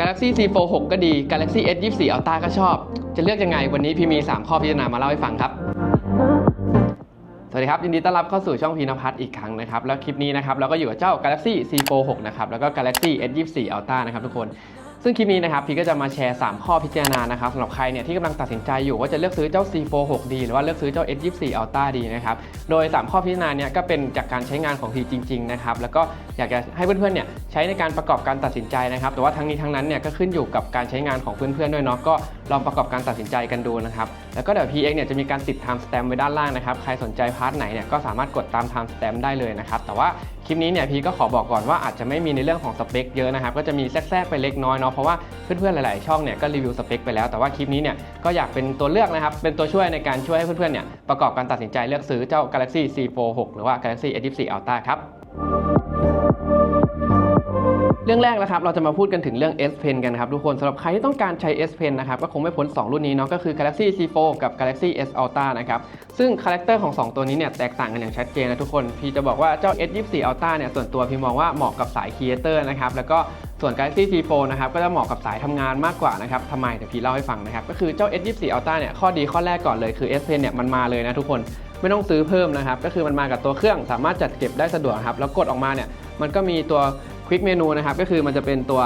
Galaxy C Fold 6 ก็ดี Galaxy S 24 Ultra ก็ชอบ จะเลือกยังไงวันนี้พี่มี 3 ข้อพิจารณามาเล่าให้ฟังครับ สวัสดีครับ ยินดีต้อนรับเข้าสู่ช่องพีนพัทอีกครั้งนะครับ แล้วคลิปนี้นะครับเราก็อยู่กับเจ้า Galaxy C Fold 6 นะครับ แล้วก็ Galaxy S 24 Ultra นะครับทุกคน ซึ่งคลิปนี้นะครับพี่ก็จะมาแชร์ 3 ข้อพิจารณานะครับสำหรับใครเนี่ยที่กำลังตัดสินใจอยู่ว่าจะเลือกซื้อเจ้า C Fold 6ดีหรือว่าเลือกซื้อเจ้า S 24 Ultra ดีนะครับโดย 3 ข้อพิจารณาเนี่ยก็เป็นจากการใช้งานของทีจริงๆนะครับแล้วก็อยากจะให้เพื่อนๆเนี่ยใช้ในการประกอบการตัดสินใจนะครับแต่ว่าทั้งนี้ทั้งนั้นเนี่ยก็ขึ้นอยู่กับการใช้งานของเพื่อนๆด้วยเนาะก็ลองประกอบการตัดสินใจกันดูนะครับแล้วก็เดี๋ยวพีเองเนี่ยจะมีการติด time stamp ไว้ด้านล่างนะครับใครสนใจพาร์ทไหนเนี่ยก็สามารถกดตาม time stamp ได้เลยนะครับแต่ว่า คลิปนี้เนี่ยพีก็ขอบอกก่อนว่าอาจจะไม่มีในเรื่องของสเปคเยอะนะครับก็จะมีแทรกๆไปเล็กน้อยเนาะเพราะว่าเพื่อนๆหลายๆช่องเนี่ยก็รีวิวสเปคไปแล้วแต่ว่าคลิปนี้เนี่ยก็อยากเป็นตัวเลือกนะครับเป็นตัวช่วยในการช่วยให้เพื่อนๆเนี่ยประกอบการตัดสินใจเลือกซื้อเจ้า Galaxy C Fold 6หรือว่า Galaxy S24 Ultra ครับ เรื่องแรกนะครับเราจะมาพูดกันถึงเรื่อง S Pen กันนะครับทุกคนสำหรับใครที่ต้องการใช้ S Pen นะครับก็คงไม่พ้น 2 รุ่นนี้เนาะก็คือ Galaxy C Fold กับ Galaxy S Ultra นะครับซึ่งคาแรคเตอร์ของ 2 ตัวนี้เนี่ยแตกต่างกันอย่างชัดเจนนะทุกคน พี่จะบอกว่าเจ้า S 24 Ultra เนี่ยส่วนตัวพี่มองว่าเหมาะกับสายครีเอเตอร์นะครับแล้วก็ส่วน Galaxy C Fold นะครับก็จะเหมาะกับสายทำงานมากกว่านะครับทำไมเดี๋ยวพี่เล่าให้ฟังนะครับก็คือเจ้า S 24 Ultra เนี่ยข้อดีข้อแรกก่อนเลยคือ S Pen เนี่ยมันมาเลยนะทุกคนไม่ต้องซื้อเพิ่มนะครับก็คือมันมากับตัวเครื่องสามารถจัดเก็บได้สะดวกครับแล้วกดออกมาเนี่ยมันก็มีตัว ควิกเมนูนะครับก็คือมันจะเป็นตัว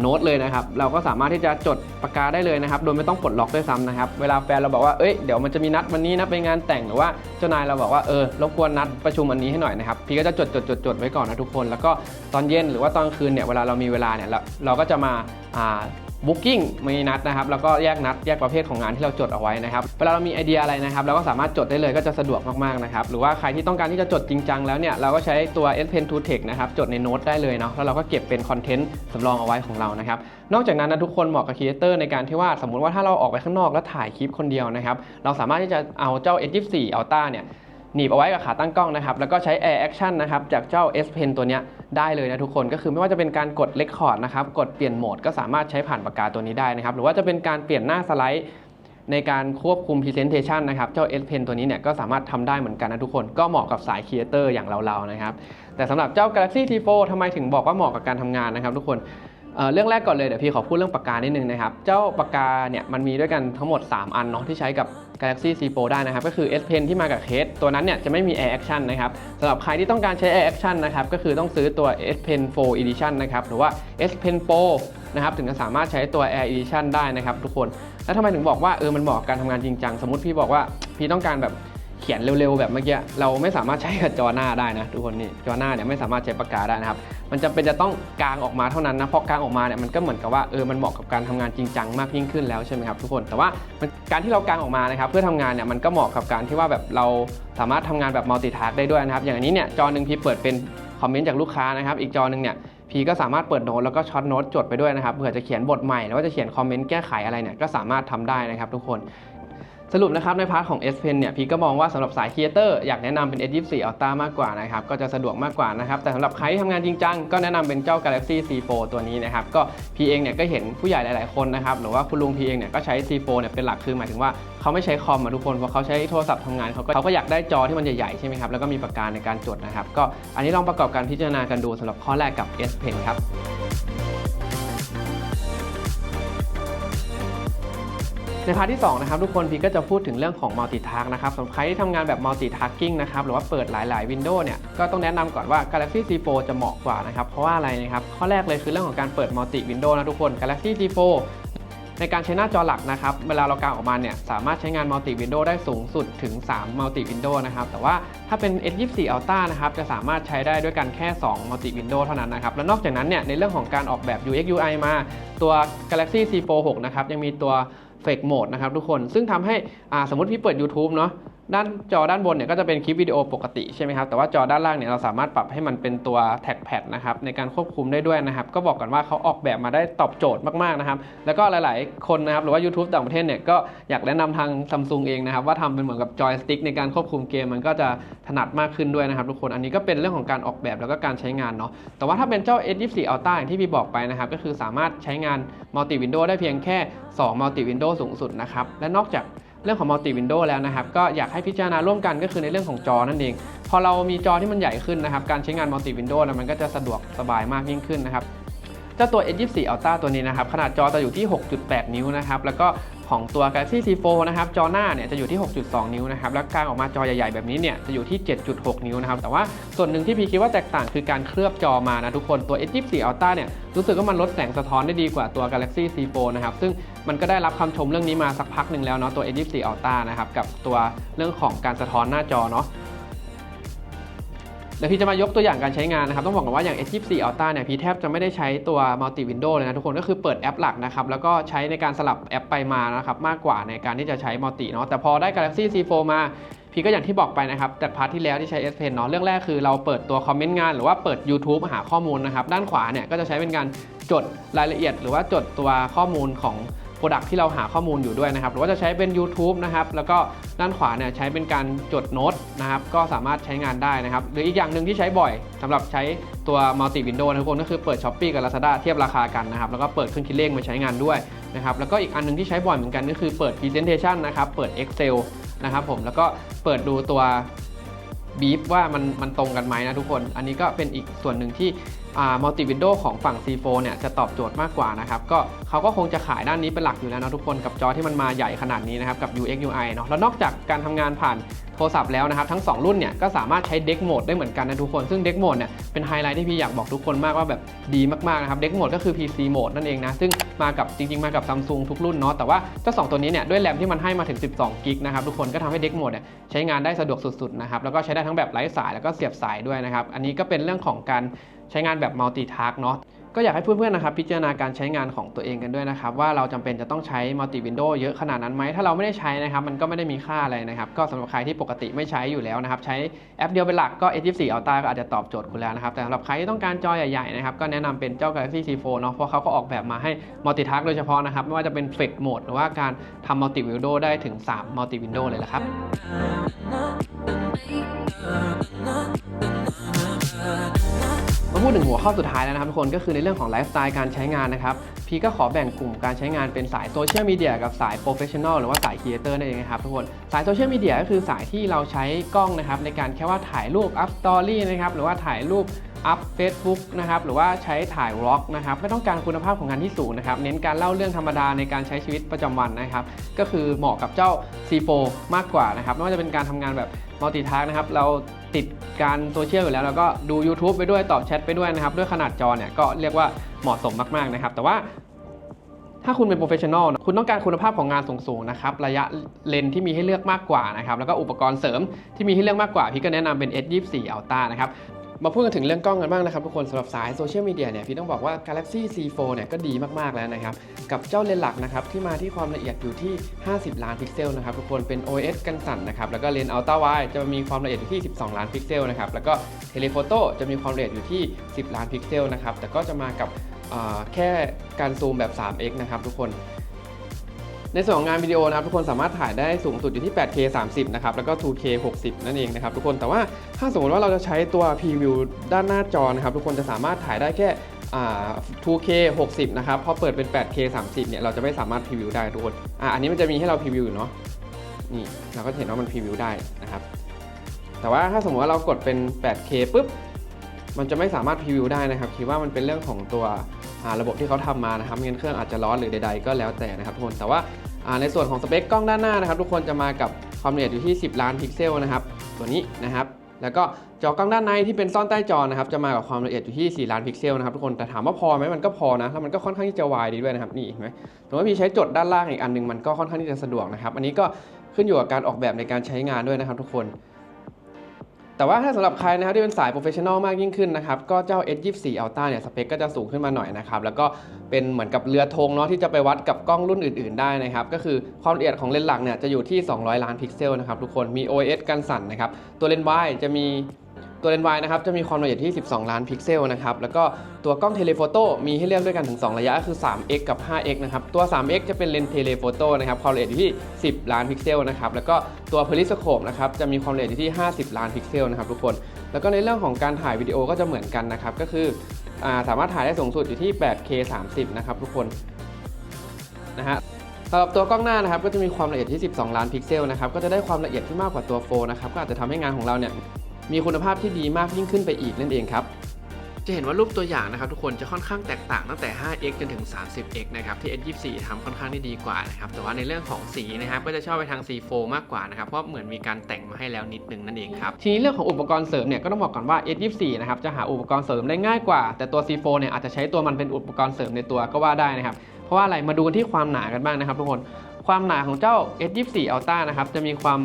โน้ตเลยนะครับ เราก็สามารถที่จะจดปากกาได้เลยนะครับ โดยไม่ต้องปลดล็อกด้วยซ้ำนะครับ เวลาแฟนเราบอกว่า เอ้ย เดี๋ยวมันจะมีนัดวันนี้นะไปงานแต่งหรือว่าเจ้านายเราบอกว่า เออ รบกวนนัดประชุมวันนี้ให้หน่อยนะครับ พี่ก็จะจดจดจดจดไว้ก่อนนะทุกคน แล้วก็ตอนเย็นหรือว่าตอนคืนเนี่ย เวลาเรามีเวลาเนี่ย เราก็จะมา อ่าบุ๊กิ้งมีนัดนะครับแล้วก็แยกนัดแยกประเภทของงานที่เราจดเอาไว้นะครับเวลาเรามีไอเดียอะไรนะครับเราก็สามารถจดได้เลยก็จะสะดวกมากๆนะครับหรือว่าใครที่ต้องการที่จะจดจริงจังแล้วเนี่ยเราก็ใช้ตัว S Pen to Text นะครับจดในโน้ตได้เลยเนาะแล้วเราก็เก็บเป็นคอนเทนต์สำรองเอาไว้ของเรานะครับนอกจากนั้นนะทุกคนเหมาะกับครีเอเตอร์ในการที่ว่าสมมุติว่าถ้าเราออกไปข้างนอกแล้วถ่ายคลิปคนเดียวนะครับเราสามารถที่จะเอาเจ้า S24 Ultra เนี่ย หนีบเอาไว้กับขาตั้งกล้องนะครับ แล้วก็ใช้ Air Action นะครับ จากเจ้า S Pen ตัวนี้ได้เลยนะทุกคน ก็คือไม่ว่าจะเป็นการกด Record นะครับ กดเปลี่ยนโหมดก็สามารถใช้ผ่านปากกาตัวนี้ได้นะครับ หรือว่าจะเป็นการเปลี่ยนหน้าสไลด์ในการควบคุม Presentation นะครับ เจ้า S Pen ตัวนี้เนี่ยก็สามารถทำได้เหมือนกันนะทุกคน ก็เหมาะกับสายครีเอเตอร์อย่างเราๆนะครับ แต่สำหรับเจ้า Galaxy T4 ทำไมถึงบอกว่าเหมาะกับการทำงานนะครับทุกคน เรื่องแรกก่อนเลยเดี๋ยวพี่ขอพูดเรื่องปากกานิดนึงนะครับ เจ้าปากกาเนี่ยมันมีด้วยกันทั้งหมด 3 อันเนาะที่ใช้กับ Galaxy C Fold ได้นะครับ ก็คือ S Pen ที่มากับเคสตัวนั้นเนี่ยจะไม่มี Air Action นะครับสำหรับใครที่ต้องการใช้ Air Action นะครับก็คือต้องซื้อตัว S Pen 4 Edition นะครับหรือว่า S Pen Pro นะครับถึงจะสามารถใช้ตัว Air Edition ได้นะครับทุกคน แล้วทำไมถึงบอกว่าเออมันเหมาะกับการทำงานจริงจังสมมติพี่บอกว่าพี่ต้องการแบบ เขียนเร็วๆแบบเมื่อกี้เราไม่สามารถใช้กับจอหน้าได้นะทุกคนนี่จอหน้าเนี่ยไม่สามารถใช้ปากกาได้นะครับ มันจำเป็นจะต้องกางออกมาเท่านั้นนะเพราะกางออกมาเนี่ยมันก็เหมือนกับว่าเออมันเหมาะกับการทำงานจริงจังมากยิ่งขึ้นแล้วใช่ไหมครับทุกคนแต่ว่าการที่เรากางออกมานะครับเพื่อทำงานเนี่ยมันก็เหมาะกับการที่ว่าแบบเราสามารถทำงานแบบมัลติทาร์ได้ด้วยนะครับ อย่างอันนี้เนี่ยจอหนึ่งพี่เปิดเป็นคอมเมนต์จากลูกค้านะครับอีกจอหนึ่งเนี่ยพีก็สามารถเปิดโน้ตแล้วก็ช็อตโน้ตจดไปด้วยนะครับเผื่อจะเขียนบทใหม่หรือว่าจะเขียนคอมเมนต์แก้ไขอะไรเนี่ยก็สามารถทำได้นะครับทุกคน สรุปนะครับในพาร์ทของ S Pen เนี่ยพีก็มองว่าสำหรับสายครีเอเตอร์อยากแนะนำเป็น S24 Ultra มากกว่านะครับก็จะสะดวกมากกว่านะครับแต่สำหรับใครที่ทำงานจริงจังก็แนะนำเป็นเจ้า Galaxy C4 ตัวนี้นะครับก็พีเองเนี่ยก็เห็นผู้ใหญ่หลาย ๆ คนนะครับหรือว่าคุณลุงพีเองเนี่ยก็ใช้ C4 เนี่ยเป็นหลักคือหมายถึงว่าเขาไม่ใช้คอมอะทุกคนเพราะเขาใช้โทรศัพท์ทำงานเขาก็เขาก็อยากได้จอที่มันใหญ่ ๆ ใช่ไหมครับแล้วก็มีปากกาในการจดนะครับก็อันนี้ลองประกอบการพิจารณากันดูสำหรับข้อแรกกับ S Pen ครับ ในพาร์ทที่2นะครับทุกคนพีก็จะพูดถึงเรื่องของ multitask นะครับสำหรับใครที่ทำงานแบบ multitasking นะครับหรือว่าเปิดหลาย ๆ Windows เนี่ยก็ต้องแนะนำก่อนว่า Galaxy C4 จะเหมาะกว่านะครับเพราะว่าอะไรนะครับข้อแรกเลยคือเรื่องของการเปิด multi window นะทุกคน Galaxy C4 ในการใช้หน้าจอหลักนะครับ เวลาเรากางออกมาเนี่ย สามารถใช้งาน multi window ได้สูงสุดถึง3 multi window นะครับ แต่ว่าถ้าเป็น S24 Ultra นะครับ จะสามารถใช้ได้ด้วยกันแค่2 multi window เท่านั้นนะครับ แล้วนอกจากนั้นเนี่ย ในเรื่องของการออกแบบ UX UI มา ตัว Galaxy C4 6นะครับ ยังมีตัว เฟกโหมดนะครับทุกคนซึ่งทำให้สมมติพี่เปิด YouTube เนาะ ด้านจอด้านบนเนี่ยก็จะเป็นคลิปวิดีโอปกติใช่ไหมครับแต่ว่าจอด้านล่างเนี่ยเราสามารถปรับให้มันเป็นตัวแท็กแพดนะครับในการควบคุมได้ด้วยนะครับก็บอกกันว่าเขาออกแบบมาได้ตอบโจทย์มากๆนะครับแล้วก็หลายๆคนนะครับหรือว่า YouTube ต่างประเทศเนี่ยก็อยากแนะนำทางซัมซุงเองนะครับว่าทำเป็นเหมือนกับจอยสติ๊กในการควบคุมเกมมันก็จะถนัดมากขึ้นด้วยนะครับทุกคนอันนี้ก็เป็นเรื่องของการออกแบบแล้วก็การใช้งานเนาะแต่ว่าถ้าเป็นเจ้า S24 Ultra อย่างที่พี่บอกไปนะครับก็คือสามารถใช้งาน Multi Window ได้เพียงแค่2 Multi Window สูงสุดนะครับและนอกจาก เรื่องของ Multi Window แล้วนะครับ ก็อยากให้พิจารณาร่วมกันก็คือในเรื่องของจอนั่นเอง พอเรามีจอที่มันใหญ่ขึ้นนะครับ การใช้งาน Multi Window นะมันก็จะสะดวกสบายมากยิ่งขึ้นนะครับเจ้าตัว S24 Ultra ตัวนี้นะครับ ขนาดจอจะอยู่ที่ 6.8 นิ้วนะครับ แล้วก็ ของตัว Galaxy C4 นะครับจอหน้าเนี่ยจะอยู่ที่ 6.2 นิ้วนะครับแล้วกลางออกมาจอใหญ่ๆ แบบนี้เนี่ยจะอยู่ที่ 7.6 นิ้วนะครับแต่ว่าส่วนหนึ่งที่พี่คิดว่าแตกต่างคือการเคลือบจอมานะทุกคนตัว S24 Ultra เนี่ยรู้สึกว่ามันลดแสงสะท้อนได้ดีกว่าตัว Galaxy C4 นะครับซึ่งมันก็ได้รับคำชมเรื่องนี้มาสักพักหนึ่งแล้วเนาะตัว S24 Ultra นะครับกับตัวเรื่องของการสะท้อนหน้าจอเนาะ เดี๋ยวพี่จะมายกตัวอย่างการใช้งานนะครับ ต้องบอกก่อนว่าอย่าง S24 Ultra เนี่ยพี่แทบจะไม่ได้ใช้ตัว Multi Window เลยนะทุกคนก็คือเปิดแอปหลักนะครับ แล้วก็ใช้ในการสลับแอปไปมานะครับมากกว่าในการที่จะใช้ Multi เนาะแต่พอได้ Galaxy C4 มาพี่ก็อย่างที่บอกไปนะครับจากพาร์ทที่แล้วที่ใช้ S Pen เนาะเรื่องแรกคือเราเปิดตัวคอมเมนต์งานหรือว่าเปิด YouTube หาข้อมูลนะครับด้านขวาเนี่ยก็จะใช้เป็นการจดรายละเอียด หรือว่าจดตัวข้อมูลของโปรดักที่เราหาข้อมูลอยู่ด้วยนะครับหรือว่าจะใช้เป็น YouTube นะครับแล้วก็ด้านขวาเนี่ยใช้เป็นการจดโน้ต นะครับก็สามารถใช้งานได้นะครับ หรืออีกอย่างหนึ่งที่ใช้บ่อยสำหรับใช้ตัวมัลติวินโดว์นะทุกคนก็คือเปิด s h อ p e e กับ Lazada เทียบราคากันนะครับแล้วก็เปิดเครื่องคิดเลขมาใช้งานด้วยนะครับแล้วก็อีกอันหนึงที่ใช้บ่อยเหมือนกันก็คือเปิด Presentation นะครับเปิด Excel นะครับผมแล้วก็เปิดดูตัวบีฟว่ามันมันตรงกันไหมนะทุกคน อันนี้ก็เป็นอีกส่วนหนึ่งที่ มัลติวินโดของฝั่ง C4 เนี่ยจะตอบโจทย์มากกว่านะครับก็เขาก็คงจะขายด้านนี้เป็นหลักอยู่แล้วนะทุกคนกับจอที่มันมาใหญ่ขนาดนี้นะครับกับ UX UI เนาะแล้วนอกจากการทำงานผ่านโทรศัพท์แล้วนะครับทั้ง 2 รุ่นเนี่ยก็สามารถใช้เด็กโหมดได้เหมือนกันนะทุกคน ซึ่งเด็กโหมดเนี่ยเป็นไฮไลท์ที่พี่อยากบอกทุกคนมากว่าแบบดีมากๆนะครับเด็กโหมดก็คือ PC โหมดนั่นเองนะซึ่งมากับจริง ๆ มากับซัมซุงทุกรุ่นเนาะแต่ว่าเจ้าสองตัวนี้เนี่ยด้วยแรมที่มันให้มาถึง 12กิกนะครับทุกคนก็ทำให้เด็กโหมดเนี่ยใช้งานได้สะดวกสุดๆนะครับแล้วก็ใช้ได้ทั้งแบบไร้สายแล้วก็เสียบสายด้วยนะครับอันนี้ก็เป็นเรื่องของการ ใช้งานแบบมัลติทักเนาะก็อยากให้เพื่อนๆนะครับพิจารณาการใช้งานของตัวเองกันด้วยนะครับ ว่าเราจำเป็นจะต้องใช้มัลติวินโดว์เยอะขนาดนั้นไหมถ้าเราไม่ได้ใช้นะครับ มันก็ไม่ได้มีค่าอะไรนะครับ ก็สำหรับใครที่ปกติไม่ใช้อยู่แล้วนะครับ ใช้แอปเดียวเป็นหลักก็ S24 Ultra ก็อาจจะตอบโจทย์คุณแล้วนะครับ แต่สำหรับใครที่ต้องการจอใหญ่ๆนะครับก็แนะนำเป็นเจ้า Galaxy C4 เนาะเพราะเขาก็ออกแบบมาให้มัลติทักโดยเฉพาะนะครับไม่ว่าจะเป็น Flex Mode หรือว่าการทำมัลติวินโดว์ได้ถึง3มัลติวินโดว์เลยละครับ พูดถึงหัวข้อสุดท้ายแล้วนะครับทุกคนก็คือในเรื่องของไลฟ์สไตล์การใช้งานนะครับพีก็ขอแบ่งกลุ่มการใช้งานเป็นสายโซเชียลมีเดียกับสายโปรเฟชชั่นอลหรือว่าสายครีเอเตอร์นั่นเองนะครับทุกคนสายโซเชียลมีเดียก็คือสายที่เราใช้กล้องนะครับในการแค่ว่าถ่ายรูปอัพสตอรี่นะครับหรือว่าถ่ายรูปอัพ Facebook นะครับหรือว่าใช้ถ่ายวล็อกนะครับไม่ต้องการคุณภาพของงานที่สูงนะครับเน้นการเล่าเรื่องธรรมดาในการใช้ชีวิตประจำวันนะครับก็คือเหมาะกับเจ้า C4 มากกว่านะครับไม่ว่าจะเป็นการทำงานแบบมัลติทัสนะครับเรา ติดการโซเชียลอยู่แล้วแล้วก็ดู YouTube ไปด้วยตอบแชทไปด้วยนะครับ ด้วยขนาดจอเนี่ยก็เรียกว่าเหมาะสมมากๆนะครับ แต่ว่าถ้าคุณเป็นโปรเฟชชั่นอลคุณต้องการคุณภาพของงานสูงๆนะครับ ระยะเลนที่มีให้เลือกมากกว่านะครับ แล้วก็อุปกรณ์เสริมที่มีให้เลือกมากกว่า พี่ก็แนะนำเป็น S24 Ultra นะครับ มาพูดกันถึงเรื่องกล้องกันบ้างนะครับทุกคนสำหรับสายโซเชียลมีเดียเนี่ยพี่ต้องบอกว่า Galaxy C4 เนี่ยก็ดีมากๆแล้วนะครับ กับเจ้าเลนส์หลักนะครับที่มาที่ความละเอียดอยู่ที่ 50 ล้านพิกเซลนะครับทุกคนเป็น OS กันสั่นนะครับแล้วก็เลนส์ Ultra Wide จะมีความละเอียดอยู่ที่ 12 ล้านพิกเซลนะครับแล้วก็เทเลโฟโต้จะมีความละเอียดอยู่ที่ 10 ล้านพิกเซลนะครับแต่ก็จะมากับแค่การซูมแบบ 3x นะครับทุกคน ในส่วนของงานวิดีโอนะครับทุกคนสามารถถ่ายได้สูงสุดอยู่ที่ 8K 30 นะครับ แล้วก็ 2K 60 นั่นเองนะครับทุกคนแต่ว่าถ้าสมมติว่าเราจะใช้ตัว Preview ด้านหน้าจอนะครับทุกคนจะสามารถถ่ายได้แค่ 2K 60 นะครับพอเปิดเป็น 8K 30 เนี่ยเราจะไม่สามารถ Preview ได้ทุกคนอ่าอันนี้มันจะมีให้เรา Preview อยู่เนาะนี่เราก็เห็นว่ามัน Preview ได้นะครับแต่ว่าถ้าสมมติว่าเรากดเป็น 8K ปุ๊บมันจะไม่สามารถพรีวิวได้นะครับคิดว่ามันเป็นเรื่องของตัวระบบที่เขาทำมานะครับไม่งั้นเครื่องอาจจะร้อนหรือใดๆก็แล้วแต่นะครับทุกคนแต่ว่า ในส่วนของสเปคกล้องด้านหน้านะครับ ทุกคนจะมากับความละเอียดอยู่ที่ 10 ล้านพิกเซลนะครับ ตัวนี้นะครับแล้วก็จอกล้องด้านในที่เป็นซ่อนใต้จอนะครับจะมากับความละเอียดอยู่ที่ 4 ล้านพิกเซลนะครับทุกคนแต่ถามว่าพอไหมมันก็พอนะแล้วมันก็ค่อนข้างที่จะวายดีด้วยนะครับนี่เห็นไหมสมมติว่าพี่ใช้จดด้านล่างอีกอันหนึงมันก็ค่อนข้างที่จะสะดวกนะครับอันนี้ก็ขึ้นอยู่กับการออกแบบในการใช้งานด้วยนะครับทุกคน แต่ว่าถ้าสำหรับใครนะครับที่เป็นสายโปรเฟชชั่นอลมากยิ่งขึ้นนะครับก็เจ้า S24 Ultra เนี่ยสเปคก็จะสูงขึ้นมาหน่อยนะครับแล้วก็เป็นเหมือนกับเรือธงเนาะที่จะไปวัดกับกล้องรุ่นอื่น ๆ ได้นะครับก็คือความละเอียดของเลนส์หลักเนี่ยจะอยู่ที่ 200 ล้านพิกเซลนะครับทุกคนมี OS กันสั่นนะครับตัวเลนส์วายจะมี ตัวเลนส์วายนะครับจะมีความละเอียดที่ 12 ล้านพิกเซลนะครับแล้วก็ตัวกล้องเทเลโฟโต้มีให้เลือกด้วยกันถึง 2 ระยะคือ 3x กับ 5x นะครับตัว 3x จะเป็นเลนส์เทเลโฟโต้นะครับความละเอียดอยู่ที่ 10 ล้านพิกเซลนะครับแล้วก็ตัวเพลิสโคปนะครับจะมีความละเอียดอยู่ที่ 50 ล้านพิกเซลนะครับทุกคน แล้วก็ในเรื่องของการถ่ายวิดีโอก็จะเหมือนกันนะครับก็คืออาสามารถถ่ายได้สูงสุดอยู่ที่ 8K 30 นะครับทุกคนนะฮะสำหรับตัวกล้องหน้านะครับก็จะมีความละเอียดที่ 12 ล้านพิกเซลนะครับก็จะได้ความละเอียดที่มากกว่าตัวโฟนะครับก็อาจจะทำให้งานของเราเนี่ย มีคุณภาพที่ดีมากยิ่งขึ้นไปอีกนั่นเองครับจะเห็นว่ารูปตัวอย่างนะครับทุกคนจะค่อนข้างแตกต่างตั้งแต่ 5x จนถึง 30x นะครับที่ S24 ทำค่อนข้างได้ดีกว่านะครับแต่ว่าในเรื่องของสีนะครับก็จะชอบไปทาง C4 มากกว่านะครับเพราะเหมือนมีการแต่งมาให้แล้วนิดนึงนั่นเองครับทีนี้เรื่องของอุปกรณ์เสริมเนี่ยก็ต้องบอกก่อนว่า S24 นะครับจะหาอุปกรณ์เสริมได้ง่ายกว่า แต่ตัว C4 เนี่ยอาจจะใช้ตัวมันเป็นอุปกรณ์เสริมในตัวก็ว่าได้นะครับเพราะว่าอะไรมาดูกันที่ความหนากันบ้างนะครับทุกคนความหนาของเจ้า S24 Ultra นะครับจะมีความ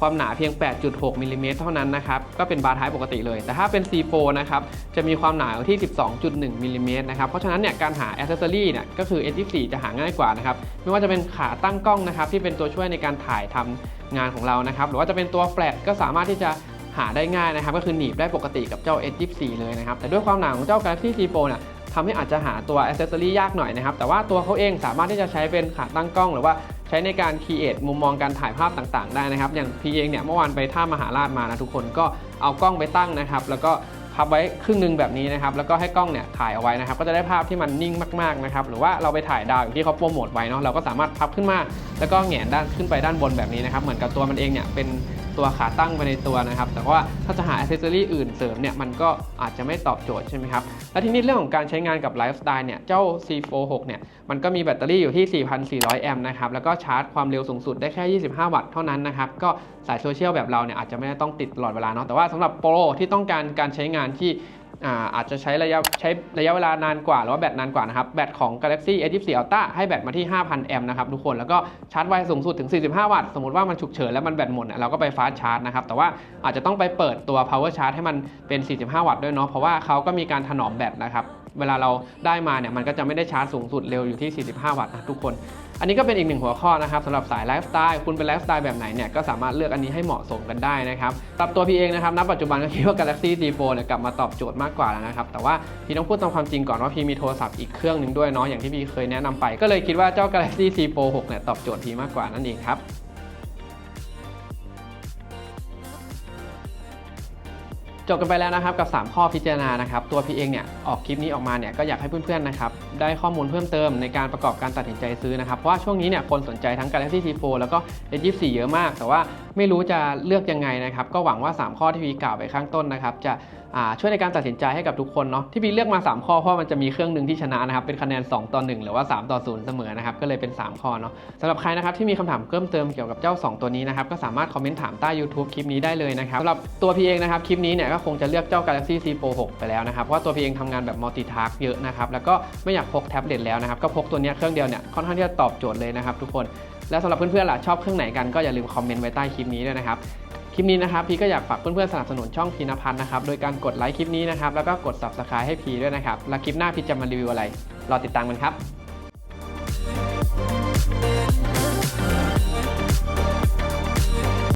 ความหนาเพียง 8.6มิลลิเมตรเท่านั้นนะครับ ก็เป็นบาร์ท้ายปกติเลย แต่ถ้าเป็น C4 นะครับ จะมีความหนาที่ 12.1มิลลิเมตรนะครับ เพราะฉะนั้นเนี่ยการหาอ c เซสซอรี่เนี่ยก็คือ S24 จะหาง่ายกว่านะครับ ไม่ว่าจะเป็นขาตั้งกล้องนะครับ ที่เป็นตัวช่วยในการถ่ายทำงานของเรานะครับ หรือว่าจะเป็นตัวแฟลชก็สามารถที่จะหาได้ง่ายนะครับ ก็คือหนีบได้ปกติกับเจ้า S24 เลยนะครับ แต่ด้วยความหนาของเจ้า Galaxy C4 เนี่ยทำให้อาจจะหาตัวอ c เซสซอรี่ยากหน่อยนะครับ แต่ว่าตัวเขาเองสามารถที่จะใช้เป็นขาตั้งกล้อง หรือว่า ใช้ในการคีเอทมุมมองการถ่ายภาพต่างๆ ได้นะครับ อย่างพีเองเนี่ยเมื่อวานไปท่ามหาราชมานะทุกคนก็เอากล้องไปตั้งนะครับ แล้วก็พับไว้ครึ่งหนึงแบบนี้นะครับ แล้วก็ให้กล้องเนี่ยถ่ายเอาไว้นะครับ ก็จะได้ภาพที่มันนิ่งมากๆนะครับ หรือว่าเราไปถ่ายดาวอย่างที่เขาโปรโมทไว้เนาะ เราก็สามารถพับขึ้นมา แล้วก็แหงนด้านขึ้นไปด้านบนแบบนี้นะครับ เหมือนกับตัวมันเองเนี่ยเป็น ตัวขาตั้งไปในตัวนะครับ แต่ว่าถ้าจะหาอ c เซอรี่อื่นเสริมเนี่ยมันก็อาจจะไม่ตอบโจทย์ใช่ไหมครับ และทีนี้เรื่องของการใช้งานกับไลฟ์สไตล์เนี่ย เจ้า C46 เนี่ย มันก็มีแบตเตอรี่อยู่ที่ 4,400 แอมป์นะครับ แล้วก็ชาร์จความเร็วสูงสุดได้แค่ 25 วัตต์เท่านั้นนะครับ ก็สายโซเชียลแบบเราเนี่ยอาจจะไม่ได้ต้องติดตลอดเวลาเนาะ แต่ว่าสำหรับโปรที่ต้องการการใช้งานที่ อาอาจจะใช้ระยะใช้ระยะเวลานานกว่า หรือว่าแบตนานกว่านะครับแบตของ Galaxy S24 Ultra ให้แบตมาที่ 5,000 แอมป์นะครับทุกคนแล้วก็ชาร์จไวสูงสุดถึง 45 วัตต์สมมติว่ามันฉุกเฉินแล้วมันแบตหมดเนี่ยเราก็ไปฟาสชาร์จนะครับแต่ว่าอาจจะต้องไปเปิดตัว power charge ให้มันเป็น 45 วัตต์ด้วยเนาะเพราะว่าเขาก็มีการถนอมแบตนะครับ เวลาเราได้มาเนี่ยมันก็จะไม่ได้ชาร์จสูงสุดเร็วอยู่ที่ 45 วัตต์นะทุกคน อันนี้ก็เป็นอีกหนึ่งหัวข้อนะครับสำหรับสายไลฟ์สไตล์คุณเป็นไลฟ์สไตล์แบบไหนเนี่ยก็สามารถเลือกอันนี้ให้เหมาะสมกันได้นะครับสำหรับตัวพี่เองนะครับณปัจจุบันก็คิดว่า Galaxy Z4 เนี่ยกลับมาตอบโจทย์มากกว่าแล้วนะครับแต่ว่าพี่ต้องพูดตามความจริงก่อนว่าพี่มีโทรศัพท์อีกเครื่องหนึ่งด้วยเนาะอย่างที่พี่เคยแนะนำไป ก็เลยคิดว่าเจ้า Galaxy Z4 6เนี่ยตอบโจทย์พี่มากกว่านั่นเองครับ จบกันไปแล้วนะครับกับ 3 ข้อพิจารณานะครับตัวพี่เองเนี่ยออกคลิปนี้ออกมาเนี่ยก็อยากให้เพื่อนๆนะครับได้ข้อมูลเพิ่มเติมในการประกอบการตัดสินใจซื้อนะครับเพราะว่าช่วงนี้เนี่ยคนสนใจทั้ง Galaxy T4 แล้วก็ S24 เยอะมาก แต่ว่าไม่รู้จะเลือกยังไงนะครับก็หวังว่า 3 ข้อที่พี่กล่าวไปข้างต้นนะครับจะช่วยในการตัดสินใจให้กับทุกคนเนาะที่พี่เลือกมา 3 ข้อเพราะมันจะมีเครื่องหนึ่งที่ชนะนะครับเป็นคะแนน 2 ต่อ 1 หรือว่า 3 ต่อ 0 เสมอนะครับก็เลยเป็น 3 ข้อเนาะสำหรับใครนะครับที่มีคำถามเพิ่มเติมเกี่ยวกับเจ้า 2 ตัวนี้นะครับก็สามารถคอมเมนต์ถามใต้ YouTube คลิปนี้ได้เลยนะครับสำหรับตัวพี่เองนะครับคลิปนี้เนี่ยก็คงจะเลือกเจ้า Galaxy C Pro 6 ไปแล้วนะครับเพราะว่าตัวพี่เองทำงานแบบ multitask เยอะนะครับแล้วก็ไม่อยากพกแท็บเล็ตแล้วนะครับก็พกตัวนี้เครื่องเดียวเนี่ยค่อนข้างที่จะตอบโจทย์เลยนะครับทุกคนแล้วสำหรับเพื่อนๆล่ะชอบเครื่องไหนกันก็อย่าลืมคอมเมนต์ไว้ใต้คลิปนี้ด้วยนะครับ คลิปนี้นะครับพีก็อยากฝากเพื่อนๆสนับสนุนช่องพีนพัฒนนะครับโดยการกดไลค์คลิปนี้นะครับแล้วก็กด subscribe ให้พีด้วยนะครับแล้วคลิปหน้าพีจะมารีวิวอะไรรอติดตามกันครับ